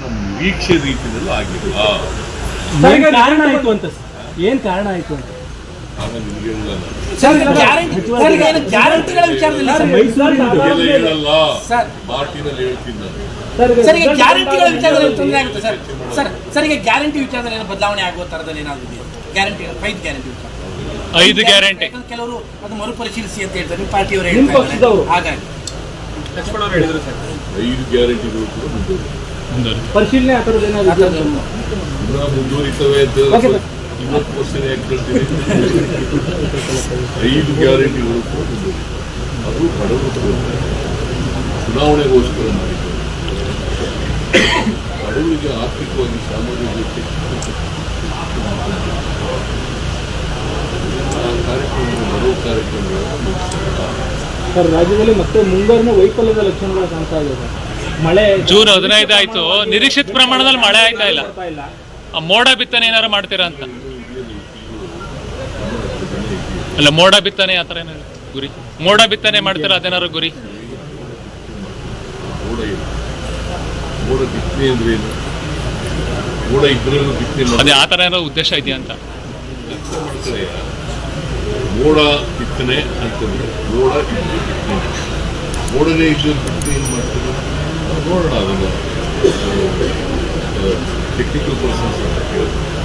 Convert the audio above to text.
ನಮ್ಮ ನಿರೀಕ್ಷೆ ರೀತಿಯಲ್ಲೂ ಆಗಿಲ್ಲ ಏನ್ ಕಾರಣ ಆಯ್ತು ಅಂತ ಸರ್? ಏನ್ ಕಾರಣ ಆಯ್ತು ಅಂತ? ಆಮೇಲೆ ನಿಮ್ಗೆ ಹೇಳಲ್ಲ ಸರ್ ಗ್ಯಾರಂಟಿ ಸರ್ ಈಗ ಏನು ಗ್ಯಾರಂಟಿಗಳ ವಿಚಾರದಲ್ಲಿ ಸರ್? ಹೇಳಲ್ಲ. ಸರ್. ಪಾರ್ಟಿನಲ್ಲಿ ಹೇಳ್ತೀನಿ ನಾನು. ಸರ್ ಈಗ ಗ್ಯಾರಂಟಿಗಳ ವಿಚಾರದಲ್ಲಿ ತೊಂದರೆ ಆಗುತ್ತೆ ಸರ್. ಸರ್ ಸರ್ ಈಗ ಗ್ಯಾರಂಟಿ ವಿಚಾರದಲ್ಲಿ ಏನು ಬದಲಾವಣೆ ಆಗುವ ಥರದಲ್ಲಿ ಏನಾದ್ರೂ ಇದೆಯಾ? ಗ್ಯಾರಂಟಿ ಫೈವ್ ಗ್ಯಾರಂಟಿ ವಿಚಾರ. ಐದು ಗ್ಯಾರಂಟಿ ಯಾಕಂದ್ರೆ ಕೆಲವರು ಅದು ಮರುಪರಿಶೀಲಿಸಿ ಅಂತ ಹೇಳ್ತಾರೆ. ನಿಮ್ಮ ಪಾರ್ಟಿಯವರು ಹೇಳ್ತಾರೆ ಹಾಗಾಗಿ. ಐದು ಗ್ಯಾರಂಟಿಗಳು ಕೂಡ ಪರಿಶೀಲನೆ ಆ ಥರದ್ದು ಏನಾದ್ರು. ಇವತ್ತು ವರ್ಷನೇ ಕೇಳ್ತೀನಿ ಐದು ಗ್ಯಾರಂಟಿಗಳು ಮುಂದುವರಿ ಅದು ಬಡವರು ಚುನಾವಣೆಗೋಸ್ಕರ ಮಾಡಿದ್ದು ಬಡವರಿಗೆ ಆರ್ಥಿಕವಾಗಿ ಸಾಮಾಜಿಕವಾಗಿ ಆ ಕಾರ್ಯಕ್ರಮ ಬಡವ ಕಾರ್ಯಕ್ರಮಗಳನ್ನು ಸರ್ ರಾಜ್ಯದಲ್ಲಿ ಮತ್ತೆ ಮುಂಗಾರಿನ ವೈಫಲ್ಯದ ಲಕ್ಷಣಗಳು ಕಾಣ್ತಾ ಇದೆ ಸರ್. ಮಳೆ ಜೂನ್ ಹದಿನೈದು ಆಯ್ತು. ನಿರೀಕ್ಷಿತ ಪ್ರಮಾಣದಲ್ಲಿ ಮಳೆ ಆಯ್ತಾ ಇಲ್ಲ? ಆ ಮೋಡ ಬಿತ್ತನೆ ಏನಾರು ಮಾಡ್ತೀರಾ ಅಂತ? ಅಲ್ಲ ಮೋಡ ಬಿತ್ತನೆ ಆತರ ಥರ ಏನಾರು ಗುರಿ. ಮೋಡ ಬಿತ್ತನೆ ಮಾಡ್ತೀರಾ ಅದೇನಾರು ಗುರಿ? ಅದೇ ಆತರ ಥರ ಏನಾರು ಉದ್ದೇಶ ಇದೆಯಾ ಅಂತ? ಮೋಡ ಬಿತ್ತನೆ ಅಂತಂದ್ರೆ ಮೋಡ ಇದ್ದು ಬಿತ್ತನೆ ಮೋಡನೇ ಇದ್ದು ಬಿತ್ತನೆ ಏನು ಮಾಡ್ತಾರೆ ನಾವು ನೋಡೋಣ